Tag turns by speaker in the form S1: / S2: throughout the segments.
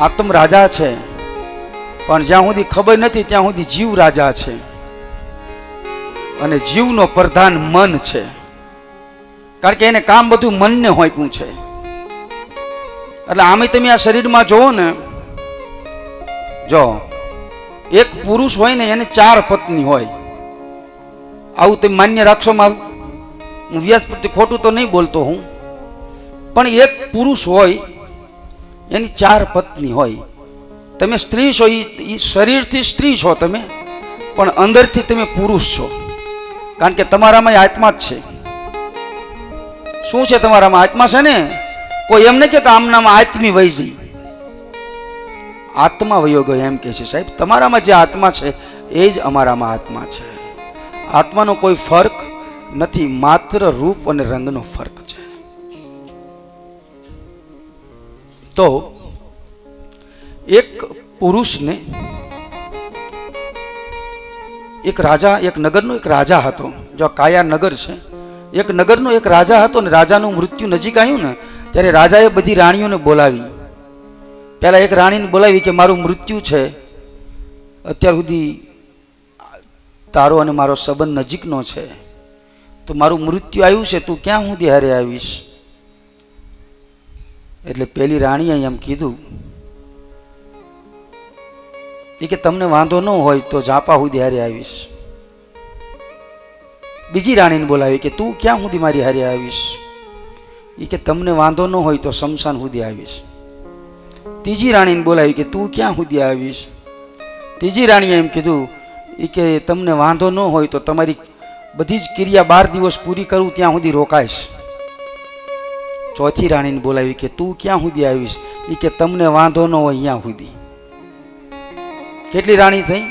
S1: આત્મ રાજા છે. પણ જ્યાં સુધી ખબર નથી, ત્યાં સુધી જીવ રાજા છે. અને જીવનો પ્રધાન મન છે. કારણ કે એને કામ બધું મનને હોપ્યું છે. એટલે આમે તમે આ શરીરમાં જોવો ને, જો, એક પુરુષ હોય ને, એને ચાર પત્ની હોય. આવું તમે માન્ય રાખશો મારું હું વ્યાસ ખોટું તો નહીં બોલતો હું. પણ એક પુરુષ હોય એની ચાર પત્ની હોય. તમે સ્ત્રી છો એ શરીરથી સ્ત્રી છો તમે, પણ અંદરથી તમે પુરુષ છો. કારણ કે તમારામાં આત્મા જ છે. શું છે તમારામાં? આત્મા છે ને? કોઈ એમને કે આમનામાં આત્મી વહી જઈ. આત્મા વયો ગયો એમ કે છે. સાહેબ, તમારામાં જે આત્મા છે, એ જ અમારામાં આત્મા છે. આત્માનો કોઈ ફર્ક નથી, માત્ર રૂપ અને રંગનો ફર્ક છે. તો એક પુરુષને એક રાજા, એક નગરનો એક રાજા હતો, જો કાયા નગર છે, એક નગરનો એક રાજા હતો ને રાજાનું મૃત્યુ નજીક આવ્યું ને, ત્યારે રાજાએ બધી રાણીઓને બોલાવી. પહેલાં એક રાણીને બોલાવી કે મારું મૃત્યુ છે, અત્યાર સુધી તારો અને મારો સંબંધ નજીકનો છે. તો મારું મૃત્યુ આવ્યું છે, તું ક્યાં સુધી હારે આવીશ? એટલે પેલી રાણીએ એમ કીધું, એ કે તમને વાંધો ન હોય તો ઝાપા સુધી હારે આવીશ. બીજી રાણીને બોલાવી કે, તું ક્યાં સુધી મારી હારે આવીશ? એ કે તમને વાંધો ન હોય તો શમશાન સુધી આવીશ. ત્રીજી રાણીને બોલાવી કે, તું ક્યાં સુધી આવીશ? ત્રીજી રાણીએ એમ કીધું એ કે તમને વાંધો ન હોય તો તમારી બધી જ ક્રિયા બાર દિવસ પૂરી કરું, ત્યાં સુધી રોકાઈશ. ચોથી રાણીને બોલાવી કે, તું ક્યાં સુધી આવીશ? એ કે, તમને વાંધો ન હોય અહીંયા સુધી. કેટલી રાણી થઈ?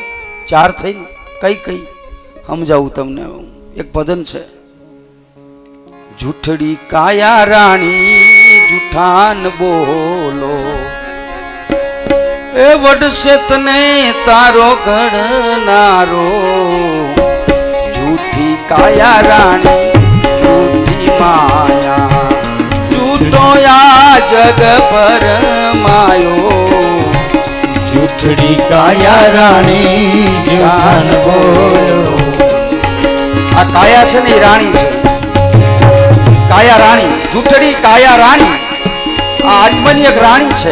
S1: ચાર થઈ ને? કઈ કઈ? સમજાવું તમને, એક ભજન છે. જૂઠડી કાયા રાણી, જૂઠાન બોલો. એ વડશે તને તારો ગણનારો જૂઠી કાયા રાણી, જૂઠી માયા. જૂઠો આ જગ પર માયો.
S2: જૂઠડી કાયા રાણી જાન બોલો.
S1: આ કાયા છે ને રાણી છે. કાયા રાણી, જૂઠડી કાયા રાણી. આ આત્મની એક રાણી છે.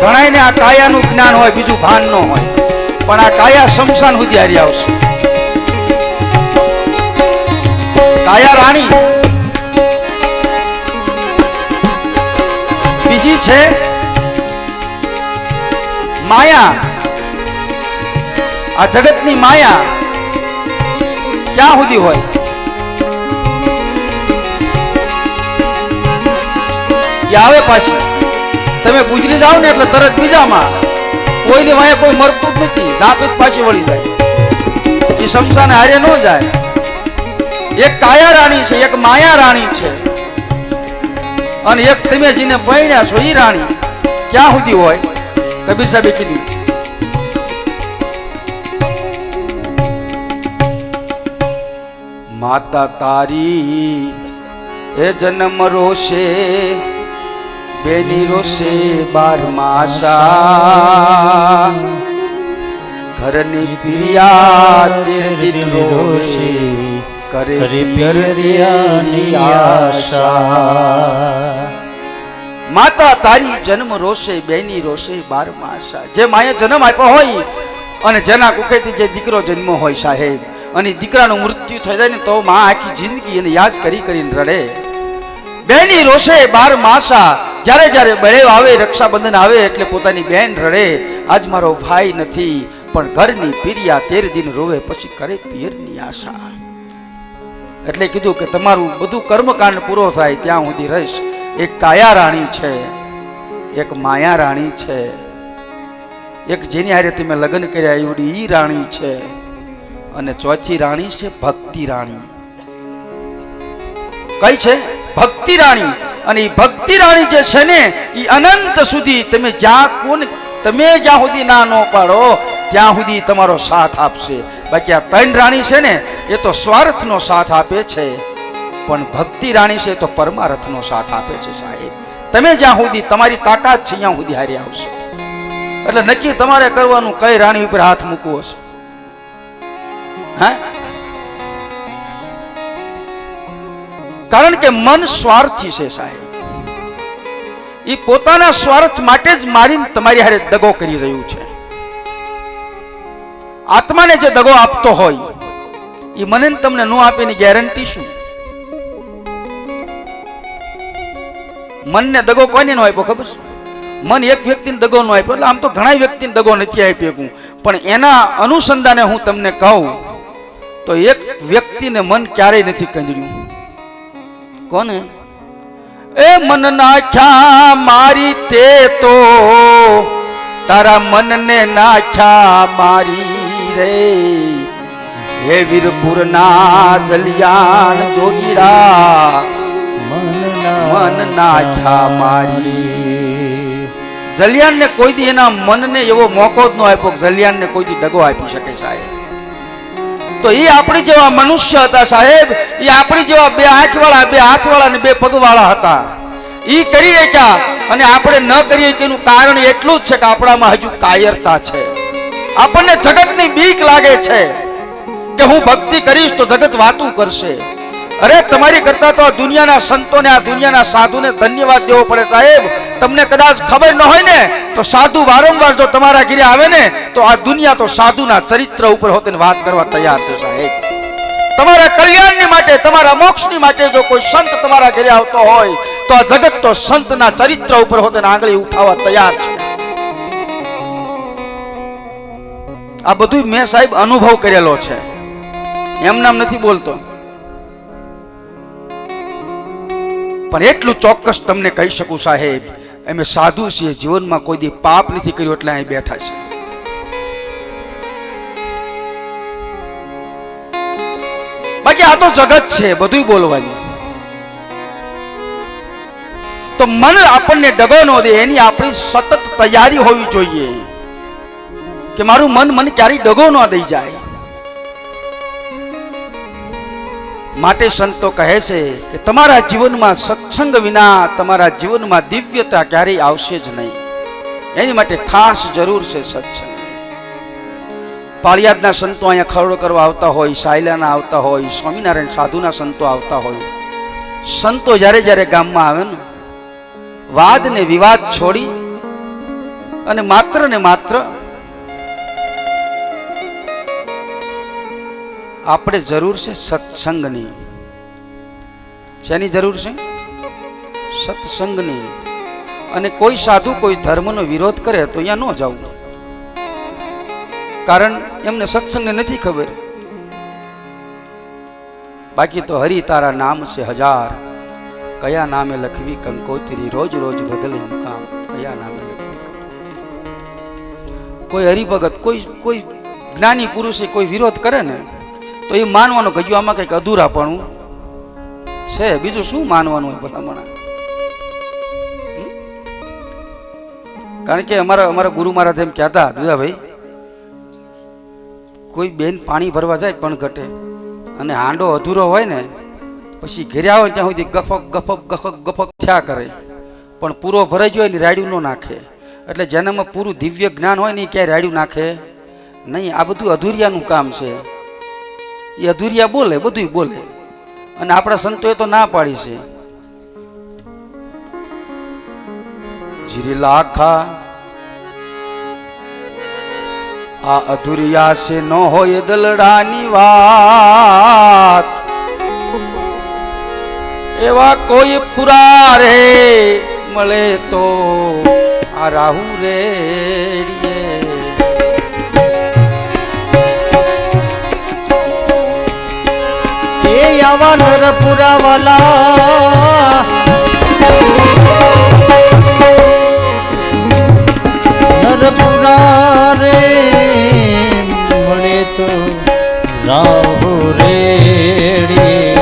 S1: ઘણાયને આ કાયાનું જ્ઞાન હોય, બીજું ભાન ન હોય. પણ આ કાયા શમશાન સુધી હારી આવશે. કાયા રાણી બીજી છે માયા. આ જગતની માયા ક્યાં સુધી હોય? આવે પાછી. તમે ગુજરી જાઓ ને એટલે તરત બીજામાં. કોઈની વાંહે કોઈ મરતું જ નથી. જાપ જ પાછી વળી જાય. એ શમશાને હારે ન જાય. એક કાયા રાણી છે, એક માયા રાણી છે. અને એક તમે જીને પરણ્યા છો એ રાણી ક્યાં સુધી હોય? કબીર સાહેબે કીધું. માતા તારી એ જન્મ રોશે બેની રોશે બાર માસા. ઘરની પિરિયા તેર દિન રોશે કરે આશા.
S2: આશા.
S1: માતા તારી જન્મ રોશે બેની રોશે બાર માસા જે માએ જન્મ આપ્યો હોય અને જેના કુખેથી જે દીકરો જન્મ હોય સાહેબ, અને દીકરાનું મૃત્યુ થઈ જાય ને તો માં આખી જિંદગી એને યાદ કરી કરીને રડે. બેની રોશે બાર માસા જ્યારે જ્યારે બળેવ આવે, રક્ષાબંધન આવે, એટલે પોતાની બેન રડે. આજ મારો ભાઈ નથી, પણ ઘરની પીરિયા તેર દિન રોવે, પછી કરે પિયરની આશા. એટલે કીધું કે તમારું બધું કર્મકાંડ પૂરો થાય, ત્યાં સુધી રહીશ. એક કાયા રાણી છે, એક માયા રાણી છે, એક જેની હારે તમે લગ્ન કર્યા એવડી ઈ રાણી છે અને ચોથી રાણી છે ભક્તિ રાણી. કઈ છે? ભક્તિ રાણી. અને ઈ ભક્તિ રાણી જે છે ને, ઈ અનંત સુધી તમે જ્યાં કોણ, તમે જ્યાં સુધી ના ન પાડો, ત્યાં સુધી તમારો સાથ આપશે. બાકી આ ત્રણ રાણી છે ને, એ તો સ્વાર્થનો સાથ આપે છે. પણ ભક્તિ રાણી છે તો પરમારથનો સાથ આપે છે સાહેબ. તમે જ્યાં સુધી તમારી તાકાત છે, ત્યાં સુધી હારી આવશે. એટલે નક્કી તમારે કરવાનું કઈ રાણી ઉપર હાથ મૂકવો હશે? કારણ કે મન સ્વાર્થી છે સાહેબ. એ પોતાના સ્વાર્થ માટે જ મારીને તમારી હારે દગો કરી રહ્યું છે. આત્માને જે દગો આપતો હોય એ મને તમને ન આપેની ગેરંટી શું? મનને દગો કોઈને નો આપ્યો ખબર મન એક વ્યક્તિને દગો નો આપ્યો. એટલે આમ તો ઘણા વ્યક્તિને દગો નથી આપી શકું પણ એના અનુસંધાને હું તમને કહું, તો એક વ્યક્તિને મન ક્યારેય નથી કંજર્યું. કોને? એ મન નાખ્યા મારી તે તો, તારા મનને નાખ્યા મારી રે. હે વીરપુરના જલિયાન જોગીડા મન નાખ્યા મારી. જલિયાનને કોઈથી એના મનને એવો મોકો જ ન આપ્યો કે જલિયાનને કોઈથી ડગો આપી શકે સાહેબ. તો એ આપણી જેવા મનુષ્ય હતા સાહેબ. એ આપણી જેવા બે આંખવાળા બે હાથવાળા ને બે પગવાળા હતા. એ કરી શક્યા અને આપણે ન કરીએ કે એનું કારણ એટલું જ છે કે આપણામાં હજુ કાયરતા છે. આપણને જગતની બીક લાગે છે કે હું ભક્તિ કરીશ તો જગત વાતું કરશે. અરે, તમારી કરતા તો આ દુનિયાના સંતોને, આ દુનિયાના સાધુને ધન્યવાદ દેવો પડે સાહેબ. તમને કદાચ ખબર ન હોય ને, તો સાધુ વારંવાર જો તમારા ઘરે આવે ને, તો આ દુનિયા તો સાધુના ચરિત્ર ઉપર હોતે વાત કરવા તૈયાર છે સાહેબ. તમારા કલ્યાણની માટે, તમારા મોક્ષની માટે જો કોઈ સંત તમારા ઘરે આવતો હોય, તો આ જગત તો સંતના ચરિત્ર ઉપર હોતે આંગળી ઉઠાવવા તૈયાર છે. આ બધું મેં સાહેબ અનુભવ કરેલો છે. એમ નામ નથી બોલતો. પણ એટલું ચોક્કસ તમને કહી શકું, સાહેબ, અમે સાધુ છીએ જીવનમાં કોઈ દી પાપ નથી કર્યું એટલે અહીં બેઠા છે બાકી આ તો જગત છે બધું બોલવાનું. તો મન આપણને ડગો ન દે, એની આપણી સતત તૈયારી હોવી જોઈએ. કે મારું મન મને ક્યારેય ડગો ન દઈ જાય. માટે સંતો કહે છે કે તમારા જીવનમાં સત્સંગ વિના તમારા જીવનમાં દિવ્યતા ક્યારેય આવશે જ નહીં. એની માટે ખાસ જરૂર છે સત્સંગ. પાળિયાદના સંતો અહીંયા ખરડો કરવા આવતા હોય, સાયલાના આવતા હોય, સ્વામિનારાયણ સાધુના સંતો આવતા હોય. સંતો જ્યારે જ્યારે ગામમાં આવે ને વાદ ને વિવાદ છોડી અને માત્ર ને માત્ર આપણે જરૂર છે સત્સંગની. શેની જરૂર છે? સત્સંગની. અને કોઈ સાધુ કોઈ ધર્મનો વિરોધ કરે તો અહીંયા ન જવું કારણ એમને સત્સંગને નથી ખબર. બાકી તો હરિ તારા નામ છે હજાર. કયા નામે લખવી કંકોત્રી? રોજ રોજ બદલે મુકામ કયા નામે લખવી કોઈ હરિભગત, કોઈ કોઈ જ્ઞાની પુરુષે કોઈ વિરોધ કરે ને તો એ માનવાનું કે આમાં કંઈક અધૂરાપણું છે, બીજું શું માનવાનું હોય ભલામણા? કારણ કે અમારા અમારા ગુરુ મહારાજ એમ કહેતા દુદાભાઈ કોઈ બેન પાણી ભરવા જાય પણ ઘટે અને હાંડો અધૂરો હોય ને, પછી ઘેરે આવે ત્યાં સુધી ગફક ગફક ગફક ગફક થયા કરે. પણ પૂરો ભરાઈ ગયો ને રાડ્યું ન નાખે. એટલે જેનામાં પૂરું દિવ્ય જ્ઞાન હોય ને એ ક્યાંય રાડ્યું નાખે નહીં. આ બધું અધૂરિયાનું કામ છે. એ અધુરિયા બોલે બધું બોલે. અને આપણા સંતોએ તો ના પાડી છે. લાખા આ અધુરિયા છે, ન હોય દલડાની વાત. એવા કોઈ પુરા રે મળે તો આ રાહુ રે.
S2: એ પુરાવાલા. નરપુરા રે મળે તો રાહુ રેડી.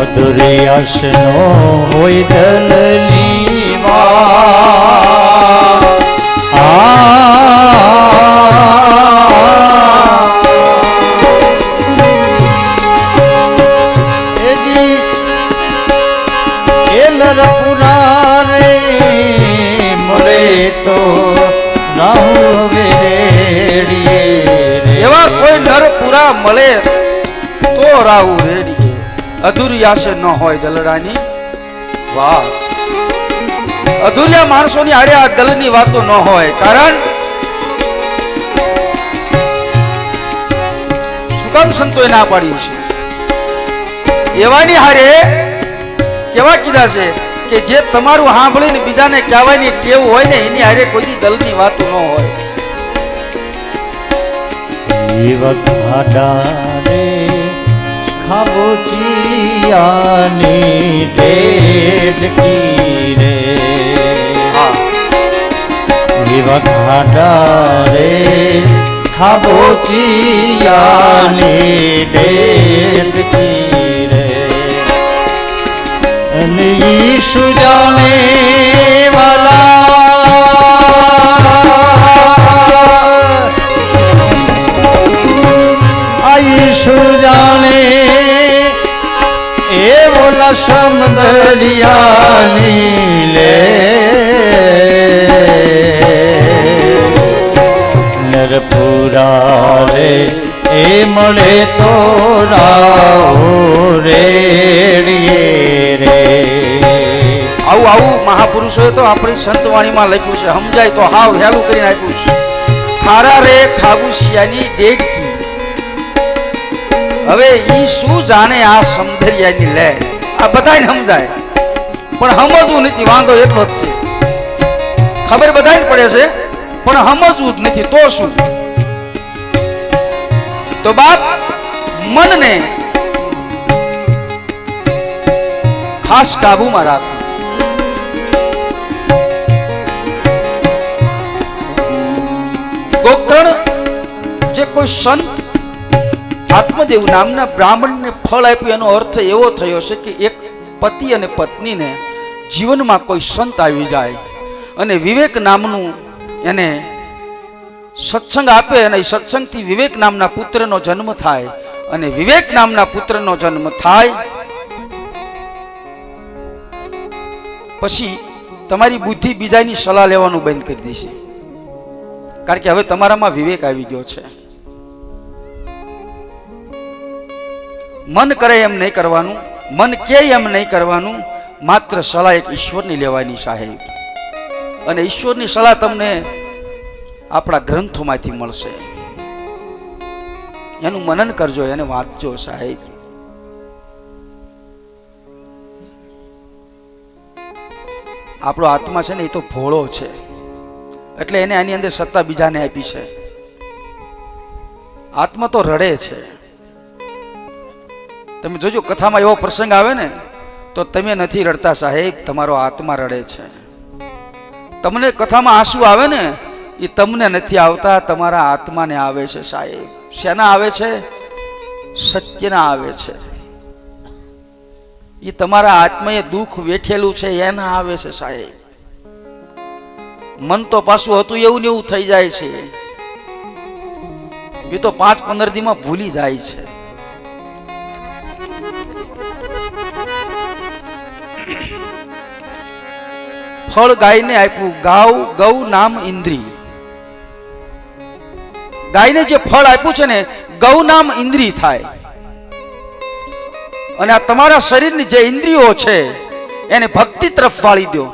S2: અધુરે આશનો હોય દલની વાત.
S1: આશે ન હોય દલડાની વાત. અધૂરિયા માણસોની હારે આ દલની વાતો ન હોય. કારણ સુકામ સંતોએ ના પાડ્યું છે? એવાની હારે કેવા કીધા છે કે જે તમારું સાંભળીને બીજાને કહેવાની ટેવ હોય ને એની હારે કોઈ દલની વાતો ન હોય.
S2: વખાડારે ખાબોચિયાની ડેડકી રે?
S1: હા
S2: રે ખાબોચિયાની ડેડકી રે? અને ઈશુ જાણે વાલા. ઈશુ જાણે બોલા સમદરિયાની લે નરપુરા રે, એ મળે તો રાહુ રેડીએ રે.
S1: આવું આવું, મહાપુરુષોએ તો આપણી સંતવાણીમાં લખ્યું છે. સમજાય તો હાવ હેલું કરીને આપ્યું છે. ખારા રે ખાગુશિયાની ડેડકી હવે ઈ શું જાણે આ સમધરિયાની લે? આ બધાને સમજાય. પણ સમજવું નથી, વાંધો એટલો જ છે. ખબર બધાને પડે છે? પણ સમજવું જ નથી, તો શું? તો બાપ, મનને ખાસ કાબુમાં રાખ. ગોકર્ણ જે કોઈ સંત આત્મદેવ નામના બ્રાહ્મણને ફળ આપ્યું, એનો અર્થ એવો થયો છે કે એક પતિ અને પત્નીને જીવનમાં કોઈ સંત આવી જાય અને વિવેક નામનું એને સત્સંગ આપે અને સત્સંગથી વિવેક નામના પુત્રનો જન્મ થાય અને વિવેક નામના પુત્રનો જન્મ થાય. પછી તમારી બુદ્ધિ બીજાની સલાહ લેવાનું બંધ કરી દેશે. કારણ કે હવે તમારામાં વિવેક આવી ગયો છે. મન કરે એમ નહીં કરવાનું, મન કે એમ નહીં કરવાનું, માત્ર સલાહ એક ઈશ્વરની લેવાની સાહેબ અને ઈશ્વરની સલાહ તમને આપણા ગ્રંથોમાંથી મળશે. એનું મનન કરજો, એને વાંચજો સાહેબ. આપણો આત્મા છે ને એ તો ભોળો છે. એટલે એને આની અંદર સત્તા બીજાને આપી છે. આત્મા તો રડે છે. તમે જોજો, કથામાં એવો પ્રસંગ આવે ને, તો તમે નથી રડતા સાહેબ, તમારો આત્મા રડે છે. તમને કથામાં આંસુ આવે ને, એ તમને નથી આવતા, તમારા આત્માને આવે છે સાહેબ. શેના આવે છે? સત્યના આવે છે. એ તમારા આત્માએ દુઃખ વેઠેલું છે, એના આવે છે સાહેબ. મન તો પાછું હતું એવું ને એવું થઈ જાય છે. એ તો પાંચ પંદર દીમાં ભૂલી જાય છે. ફળ ગાયને આપ્યું ગાવ ગૌ નામ ઇન્દ્રી. ગાયને જે ફળ આપ્યું છે ને, ગૌ નામ ઇન્દ્રી થાય. અને આ તમારા શરીરની જે ઇન્દ્રિયો છે, એને ભક્તિ તરફ વાળી દો.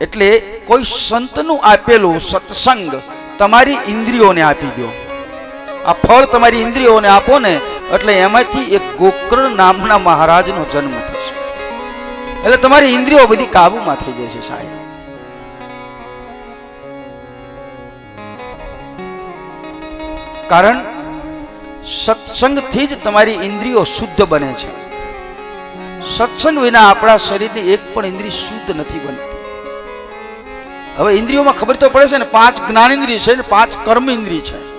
S1: એટલે કોઈ સંતનું આપેલું સત્સંગ તમારી ઇન્દ્રિયોને આપી દો. આ ફળ તમારી ઇન્દ્રિયોને આપો ને એટલે એમાંથી એક ગોકર્ણ નામના મહારાજનો જન્મ થશે. એટલે તમારી ઇન્દ્રિયો બધી કાબુમાં થઈ જશે સાહેબ. કારણ સત્સંગથી જ તમારી ઇન્દ્રિયો શુદ્ધ બને છે. સત્સંગ વિના આપણા શરીરની એક પણ ઇન્દ્રિય શુદ્ધ નથી બનતી. હવે ઇન્દ્રિયોમાં ખબર તો પડે છે ને, પાંચ જ્ઞાન ઇન્દ્રિય છે ને, પાંચ કર્મ ઇન્દ્રિય છે.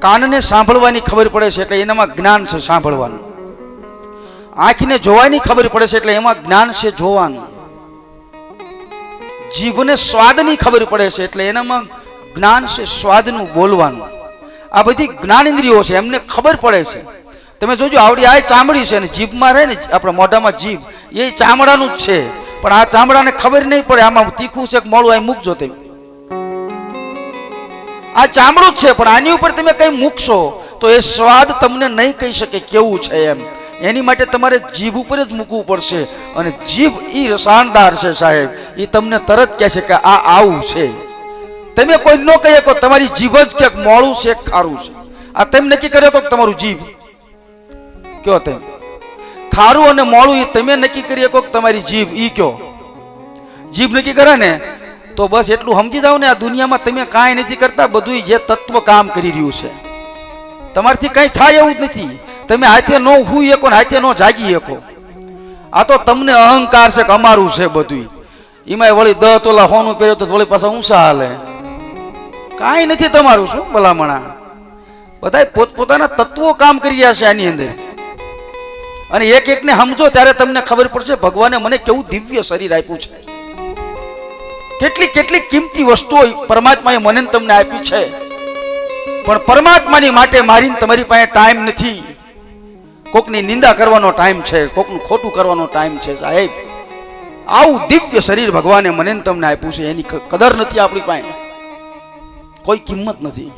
S1: કાનને સાંભળવાની ખબર પડે છે એટલે એનામાં જ્ઞાન છે સાંભળવાનું. આંખને જોવાની ખબર પડે છે એટલે એમાં જ્ઞાન છે જોવાનું. જીભને સ્વાદની ખબર પડે છે એટલે એનામાં જ્ઞાન છે સ્વાદનું બોલવાનું. આ બધી જ્ઞાન ઇન્દ્રિયો છે, એમને ખબર પડે છે. તમે જોજો, આવડી, આ ચામડી છે ને, જીભમાં રહે ને, આપણા મોઢામાં જીભ, એ ચામડાનું જ છે. પણ આ ચામડાને ખબર નહીં પડે, આમાં તીખું છે કે મોડું આ મૂકજો તમે. આ ચામડું જ છે, પણ આની ઉપર તમે કંઈ મૂકશો તો એ સ્વાદ તમને નહીં કહી શકે કેવું છે એમ. એની માટે તમારે જીભ ઉપર જ મૂકવું પડશે અને જીભ એ રસાણદાર છે સાહેબ. એ તમને તરત કહે છે કે આ આવું છે. તમે કોઈ ન કહી શકો, તમારી જીભ જ ક્યાંક મોળું છે, ખારું છે. આ તમે નક્કી કર્યો તો તમારું જીભ? કયો તેમ? ખારું અને મોળું એ તમે નક્કી કરી શકો તમારી જીભ ઈ કયો? જીભ નક્કી કરે ને તો બસ એટલું સમજી જાઓ ને આ દુનિયામાં તમે કાંઈ નથી કરતા બધું જે તત્વ કામ કરી રહ્યું છે. તમારથી કંઈ થાય એવું જ નથી. તમે હાથે ન હુઈ શકો ને હાથે ન જાગી શકો. આ તો તમને અહંકાર છે કે અમારું છે બધું એમાંય વળી દ તોલા હોનું પહેર્યો તો વળી પાછા ઊંસા હાલે. કાંઈ નથી તમારું, શું ભલામણા? બધા પોતપોતાના તત્વો કામ કરી રહ્યા છે આની અંદર. અને એક એકને સમજો, ત્યારે તમને ખબર પડશે, ભગવાને મને કેવું દિવ્ય શરીર આપ્યું છે. કેટલી કેટલી કિંમતી વસ્તુઓ પરમાત્માએ મને તમને આપી છે. પણ પરમાત્માની માટે મારીને તમારી પાસે ટાઈમ નથી. કોકની નિંદા કરવાનો ટાઈમ છે, કોકનું ખોટું કરવાનો ટાઈમ છે સાહેબ. આવું દિવ્ય શરીર ભગવાને મને તમને આપ્યું છે, એની કદર નથી આપણી પાસે. કોઈ કિંમત નથી.